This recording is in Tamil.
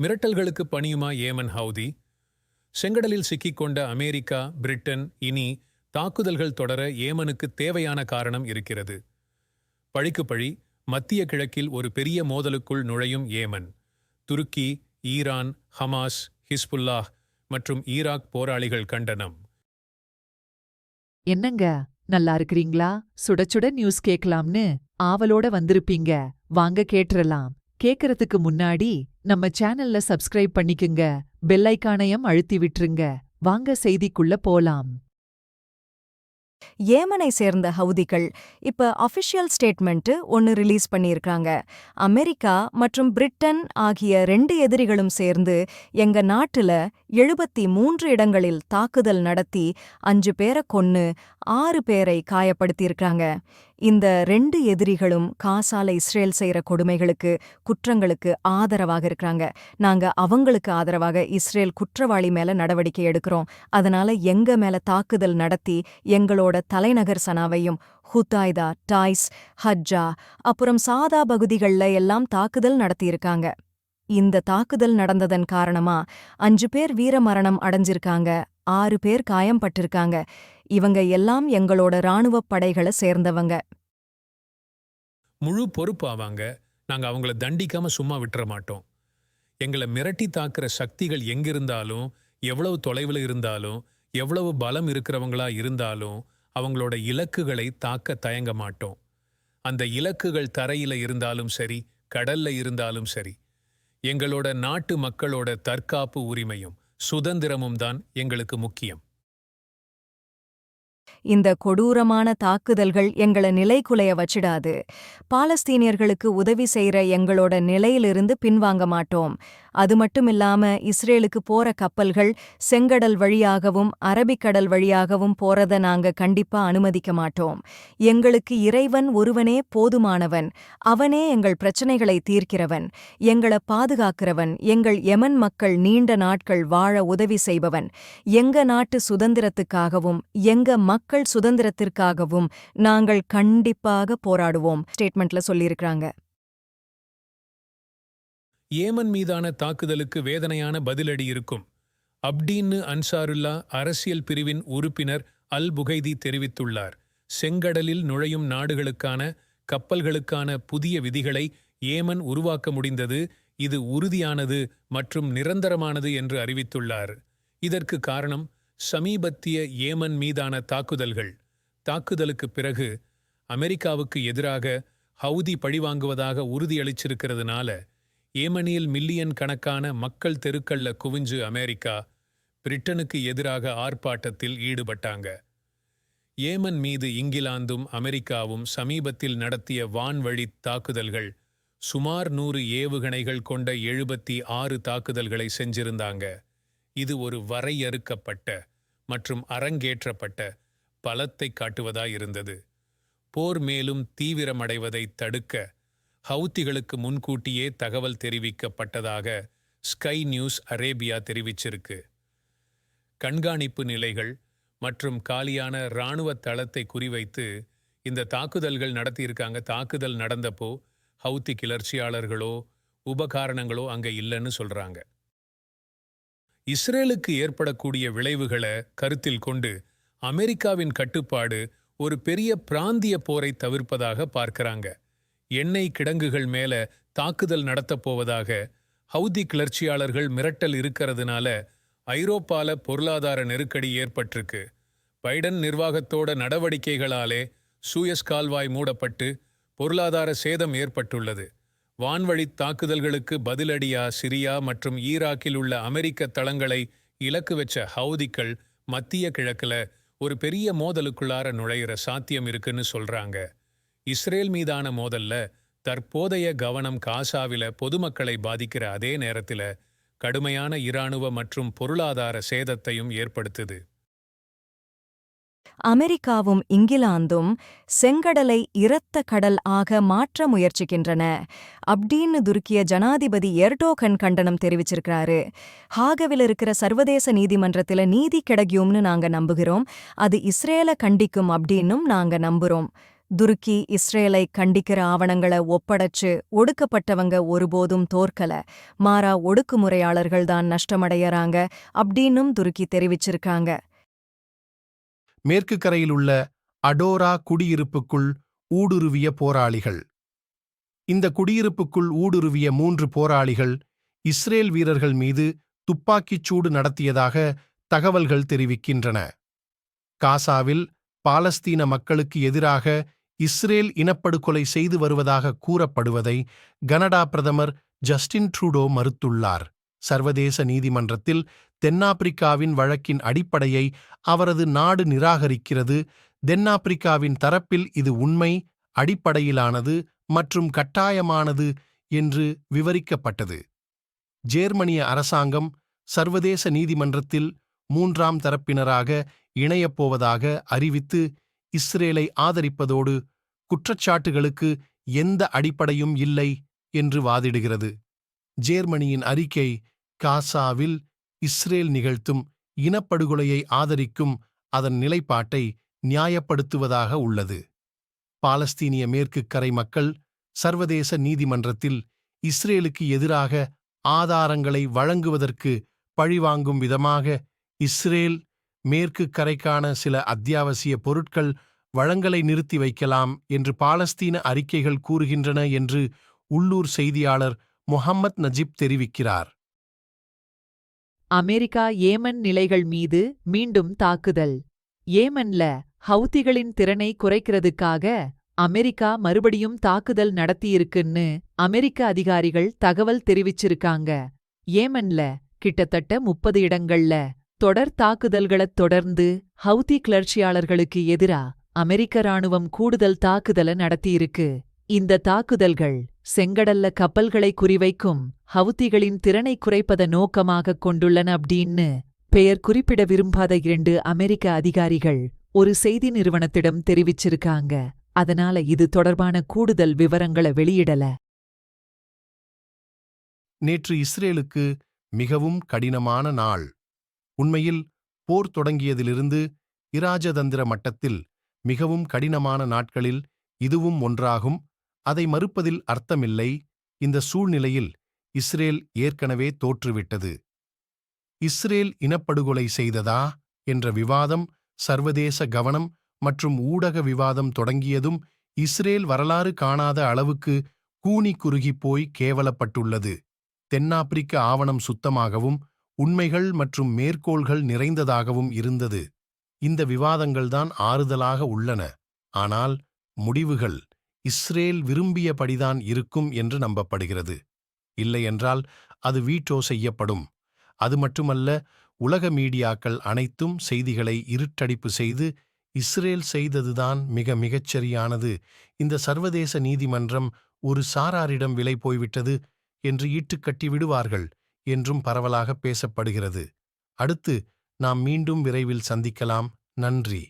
மிரட்டல்களுக்கு பணியுமா ஏமன் ஹவுதி? செங்கடலில் சிக்கிக்கொண்ட அமெரிக்கா பிரிட்டன் இனி தாக்குதல்கள் தொடர ஏமனுக்கு தேவையான காரணம் இருக்கிறது. பழிக்கு பழி மத்திய கிழக்கில் ஒரு பெரிய மோதலுக்குள் நுழையும் ஏமன். துருக்கி ஈரான் ஹமாஸ் ஹிஸ்புல்லாஹ் மற்றும் ஈராக் போராளிகள் கண்டனம். என்னங்க? நல்லா இருக்கிறீங்களா? சுட சுட நியூஸ் கேக்கலாம்னு ஆவலோட வந்திருப்பீங்க. வாங்க கேட்டுறலாம். கேக்கறதுக்கு முன்னாடி நம்ம சேனல்ல சப்ஸ்கிரைப் பண்ணிக்குங்க. பெல் அழுத்தி விட்டுருங்க. வாங்க செய்திக்குள்ள போலாம். ஏமனை சேர்ந்த ஹவுதிகள் இப்ப அஃபிஷியல் ஸ்டேட்மெண்ட் ஒன்னு ரிலீஸ் பண்ணியிருக்காங்க. அமெரிக்கா மற்றும் பிரிட்டன் ஆகிய ரெண்டு எதிரிகளும் சேர்ந்து எங்க நாட்டுல எழுபத்தி மூன்று இடங்களில் தாக்குதல் நடத்தி அஞ்சு பேரை கொன்னு ஆறு பேரை காயப்படுத்தியிருக்காங்க. இந்த ரெண்டு எதிரிகளும் காசால இஸ்ரேல் செய்யற கொடுமைகளுக்கு குற்றங்களுக்கு ஆதரவாக இருக்கிறாங்க. நாங்க அவங்களுக்கு ஆதரவாக இஸ்ரேல் குற்றவாளி மேல நடவடிக்கை எடுக்கிறோம். அதனால எங்க மேல தாக்குதல் நடத்தி எங்களோட தலைநகர் சனாவையும் ஹுதாய்தா டாய்ஸ் ஹஜ்ஜா அப்புறம் சாதா பகுதிகள்ல எல்லாம் தாக்குதல் நடத்தியிருக்காங்க. இந்த தாக்குதல் நடந்ததன் காரணமா அஞ்சு பேர் வீரமரணம் அடைஞ்சிருக்காங்க. ஆறு பேர் காயம் பட்டிருக்காங்க இவங்க எல்லாம் எங்களோட ராணுவப் படைகளை சேர்ந்தவங்க. முழு பொறுப்பு ஆவாங்க நாங்க அவங்கள தண்டிக்காம சும்மா விட்டுற மாட்டோம். எங்களை மிரட்டி தாக்குற சக்திகள் எங்கிருந்தாலும் எவ்வளவு தொலைவில் இருந்தாலும் எவ்வளவு பலம் இருக்கிறவங்களா இருந்தாலும் அவங்களோட இலக்குகளை தாக்க தயங்க மாட்டோம். அந்த இலக்குகள் தரையில இருந்தாலும் சரி கடல்ல இருந்தாலும் சரி எங்களோட நாட்டு மக்களோட தற்காப்பு உரிமையும் சுதந்திரமும் தான் எங்களுக்கு முக்கியம். இந்த கொடூரமான தாக்குதல்கள் எங்களை நிலைகுலைய வச்சிடாது. பாலஸ்தீனியர்களுக்கு உதவி செய்கிற எங்களோட நிலையிலிருந்து பின்வாங்க மாட்டோம். அது மட்டுமில்லாம இஸ்ரேலுக்கு போற கப்பல்கள் செங்கடல் வழியாகவும் அரபிக்கடல் வழியாகவும் போறத நாங்க கண்டிப்பா அனுமதிக்க மாட்டோம். எங்களுக்கு இறைவன் ஒருவனே போதுமானவன். அவனே எங்கள் பிரச்சனைகளை தீர்க்கிறவன். எங்களை பாதுகாக்கிறவன். எங்கள் எமன் மக்கள் நீண்ட நாட்கள் வாழ உதவி செய்பவன். எங்க நாட்டு சுதந்திரத்துக்காகவும் எங்க மக்கள் சுதந்திரத்திற்காகவும் நாங்கள் கண்டிப்பாக போராடுவோம் ஸ்டேட்மெண்ட்ல சொல்லியிருக்கிறாங்க. ஏமன் மீதான தாக்குதலுக்கு வேதனையான பதிலடி இருக்கும். அப்டீன்னு அன்சாருல்லா அரசியல் பிரிவின் உறுப்பினர் அல் புகைதி தெரிவித்துள்ளார். செங்கடலில் நுழையும் நாடுகளுக்கான கப்பல்களுக்கான புதிய விதிகளை ஏமன் உருவாக்க முடிந்தது இது உறுதியானது மற்றும் நிரந்தரமானது என்று அறிவித்துள்ளார். இதற்கு காரணம் சமீபத்திய ஏமன் மீதான தாக்குதல்கள் தாக்குதலுக்கு பிறகு அமெரிக்காவுக்கு எதிராக ஹவுதி பழிவாங்குவதாக உறுதியளிச்சிருக்கிறதுனால ஏமனியில் மில்லியன் கணக்கான மக்கள் தெருக்கள்ல குவிஞ்சு அமெரிக்கா பிரிட்டனுக்கு எதிராக ஆர்ப்பாட்டத்தில் ஈடுபட்டாங்க. ஏமன் மீது இங்கிலாந்தும் அமெரிக்காவும் சமீபத்தில் நடத்திய வான்வழி தாக்குதல்கள் சுமார் நூறு ஏவுகணைகள் கொண்ட எழுபத்தி ஆறு தாக்குதல்களை செஞ்சிருந்தாங்க. இது ஒரு வரையறுக்கப்பட்ட மற்றும் அரங்கேற்றப்பட்ட பலத்தை காட்டுவதாயிருந்தது. போர் மேலும் தீவிரமடைவதை தடுக்க ஹவுத்திகளுக்கு முன்கூட்டியே தகவல் தெரிவிக்கப்பட்டதாக ஸ்கை நியூஸ் அரேபியா தெரிவிச்சிருக்கு. கண்காணிப்பு நிலைகள் மற்றும் காலியான இராணுவ தளத்தை குறிவைத்து இந்த தாக்குதல்கள் நடத்தியிருக்காங்க. தாக்குதல் நடந்தப்போ ஹவுத்தி கிளர்ச்சியாளர்களோ உபகாரணங்களோ அங்க இல்லைன்னு சொல்றாங்க. இஸ்ரேலுக்கு ஏற்படக்கூடிய விளைவுகளை கருத்தில் கொண்டு அமெரிக்காவின் கட்டுப்பாடு ஒரு பெரிய பிராந்திய போரை தவிர்ப்பதாக பார்க்கறாங்க. எண்ணெய் கிடங்குகள் மேல தாக்குதல் நடத்தப் போவதாக ஹவுதி கிளர்ச்சியாளர்கள் மிரட்டல் இருக்கிறதுனால ஐரோப்பால பொருளாதார நெருக்கடி ஏற்பட்டிருக்கு. பைடன் நிர்வாகத்தோட நடவடிக்கைகளாலே சூயஸ் கால்வாய் மூடப்பட்டு பொருளாதார சேதம் ஏற்பட்டுள்ளது. வான்வழி தாக்குதல்களுக்கு பதிலடியா சிரியா மற்றும் ஈராக்கில் உள்ள அமெரிக்க தளங்களை இலக்கு வச்ச ஹவுதிக்கள் மத்திய கிழக்குல ஒரு பெரிய மோதலுக்குள்ளார நுழையிற சாத்தியம் இருக்குன்னு சொல்றாங்க. இஸ்ரேல் மீதான மோதல்ல தற்போதைய கவனம் காசாவில பொதுமக்களை பாதிக்கிற அதே நேரத்தில் கடுமையான இராணுவ மற்றும் பொருளாதார சேதத்தையும் ஏற்படுத்துது. அமெரிக்காவும் இங்கிலாந்தும் செங்கடலை இரத்த கடல் ஆக மாற்ற முயற்சிக்கின்றன அப்படின்னு துருக்கிய ஜனாதிபதி எர்டோகன் கண்டனம் தெரிவிச்சிருக்கிறாரு. ஹாகவில் இருக்கிற சர்வதேச நீதிமன்றத்தில் நீதி கிடைக்கும்னு நாங்க நம்புகிறோம். அது இஸ்ரேல கண்டிக்கும் அப்படின்னும் நாங்க நம்புறோம். துருக்கி இஸ்ரேலை கண்டிக்கிற ஆவணங்கள ஒப்படைச்சு ஒடுக்கப்பட்டவங்க ஒருபோதும் தோற்கல. மாறா ஒடுக்குமுறையாளர்கள் தான் நஷ்டமடையறாங்க அப்படின்னும் துருக்கி தெரிவிச்சிருக்காங்க. மேற்கு கரையில் உள்ள அடோரா குடியிருப்புக்குள் ஊடுருவிய போராளிகள். இந்த குடியிருப்புக்குள் ஊடுருவிய மூன்று போராளிகள் இஸ்ரேல் வீரர்கள் மீது துப்பாக்கிச் சூடு நடத்தியதாக தகவல்கள் தெரிவிக்கின்றன. காசாவில் பாலஸ்தீன மக்களுக்கு எதிராக இஸ்ரேல் இனப்படுகொலை செய்து வருவதாக கூறப்படுவதை கனடா பிரதமர் ஜஸ்டின் ட்ரூடோ மறுத்துள்ளார். சர்வதேச நீதிமன்றத்தில் தென்னாப்பிரிக்காவின் வழக்கின் அடிப்படையை அவரது நாடு நிராகரிக்கிறது. தென்னாப்பிரிக்காவின் தரப்பில் இது உண்மை அடிப்படையிலானது மற்றும் கட்டாயமானது என்று விவரிக்கப்பட்டது. ஜேர்மனிய அரசாங்கம் சர்வதேச நீதிமன்றத்தில் மூன்றாம் தரப்பினராக இணையப்போவதாக அறிவித்து இஸ்ரேலை ஆதரிப்பதோடு குற்றச்சாட்டுகளுக்கு எந்த அடிப்படையும் இல்லை என்று வாதிடுகிறது. ஜேர்மனியின் அறிக்கை காசாவில் இஸ்ரேல் நிகழ்த்தும் இனப்படுகொலையை ஆதரிக்கும் அதன் நிலைப்பாட்டை நியாயப்படுத்துவதாக உள்ளது. பாலஸ்தீனிய மேற்கு கரை மக்கள் சர்வதேச நீதிமன்றத்தில் இஸ்ரேலுக்கு எதிராக ஆதாரங்களை வழங்குவதற்கு பழிவாங்கும் விதமாக இஸ்ரேல் மேற்கு கரைக்கான சில அத்தியாவசிய பொருட்கள் வழங்கலை நிறுத்தி வைக்கலாம் என்று பாலஸ்தீன அறிக்கைகள் கூறுகின்றன என்று உள்ளூர் செய்தியாளர் முஹம்மத் நஜிப் தெரிவிக்கிறார். அமெரிக்கா ஏமன் நிலைகள் மீது மீண்டும் தாக்குதல். ஏமன்ல ஹவுத்திகளின் திறனை குறைக்கிறதுக்காக அமெரிக்கா மறுபடியும் தாக்குதல் நடத்தியிருக்குன்னு அமெரிக்க அதிகாரிகள் தகவல் தெரிவிச்சிருக்காங்க. ஏமன்ல கிட்டத்தட்ட முப்பது இடங்கள்ல தொடர் தாக்குதல்களத் தொடர்ந்து ஹவுதி கிளர்ச்சியாளர்களுக்கு எதிரா அமெரிக்க ராணுவம் கூடுதல் தாக்குதல நடத்தியிருக்கு. இந்த தாக்குதல்கள் செங்கடல்ல கப்பல்களை குறிவைக்கும் ஹவுத்திகளின் திறனை குறைப்பத நோக்கமாகக் கொண்டுள்ளன அப்படின்னு பெயர் குறிப்பிட விரும்பாத இரண்டு அமெரிக்க அதிகாரிகள் ஒரு செய்தி நிறுவனத்திடம் தெரிவிச்சிருக்காங்க. அதனால இது தொடர்பான கூடுதல் விவரங்களை வெளியிடல. நேற்று இஸ்ரேலுக்கு மிகவும் கடினமான நாள். உண்மையில் போர் தொடங்கியதிலிருந்து இராஜதந்திர மட்டத்தில் மிகவும் கடினமான நாட்களில் இதுவும் ஒன்றாகும். அதை மறுப்பதில் அர்த்தமில்லை. இந்த சூழ்நிலையில் இஸ்ரேல் ஏற்கனவே தோற்றுவிட்டது. இஸ்ரேல் இனப்படுகொலை செய்ததா? என்ற விவாதம் சர்வதேச கவனம் மற்றும் ஊடக விவாதம் தொடங்கியதும் இஸ்ரேல் வரலாறு காணாத அளவுக்கு கூனி குறுகிப் போய் கேவலப்பட்டுள்ளது. தென்னாப்பிரிக்க ஆவணம் சுத்தமாகவும் உண்மைகள் மற்றும் மேற்கோள்கள் நிறைந்ததாகவும் இருந்தது. இந்த விவாதங்கள்தான் ஆறுதலாக உள்ளன. ஆனால் முடிவுகள் இஸ்ரேல் விரும்பியபடிதான் இருக்கும் என்று நம்பப்படுகிறது. இல்லையென்றால் அது வீட்டோ செய்யப்படும். அது மட்டுமல்ல உலக மீடியாக்கள் அனைத்தும் செய்திகளை இருட்டடிப்பு செய்து இஸ்ரேல் செய்ததுதான் மிக மிகச்சரியானது. இந்த சர்வதேச நீதிமன்றம் ஒரு சாராரிடம் விலை போய்விட்டது என்று ஈட்டுக்கட்டி விடுவார்கள் என்றும் பரவலாக பேசப்படுகிறது. அடுத்து நாம் மீண்டும் விரைவில் சந்திக்கலாம். நன்றி.